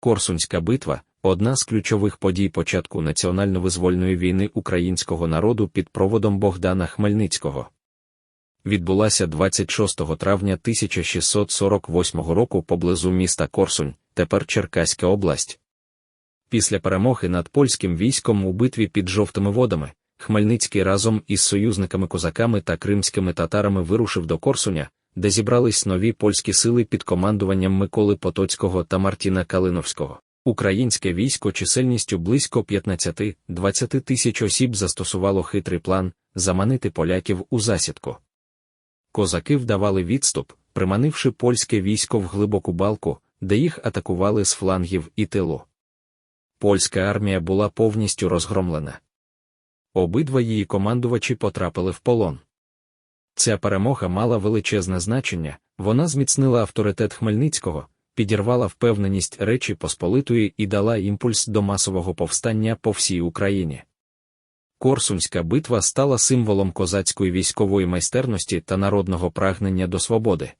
Корсунська битва одна з ключових подій початку національно-визвольної війни українського народу під проводом Богдана Хмельницького. Відбулася 26 травня 1648 року поблизу міста Корсунь, тепер Черкаська область. Після перемоги над польським військом у битві під жовтими водами, Хмельницький разом із союзниками-козаками та кримськими татарами вирушив до Корсуня, де зібрались нові польські сили під командуванням Миколи Потоцького та Мартіна Калиновського. Українське військо чисельністю близько 15-20 тисяч осіб застосувало хитрий план заманити поляків у засідку. Козаки вдавали відступ, приманивши польське військо в глибоку балку, де їх атакували з флангів і тилу. Польська армія була повністю розгромлена. Обидва її командувачі потрапили в полон. Ця перемога мала величезне значення, вона зміцнила авторитет Хмельницького, підірвала впевненість Речі Посполитої і дала імпульс до масового повстання по всій Україні. Корсунська битва стала символом козацької військової майстерності та народного прагнення до свободи.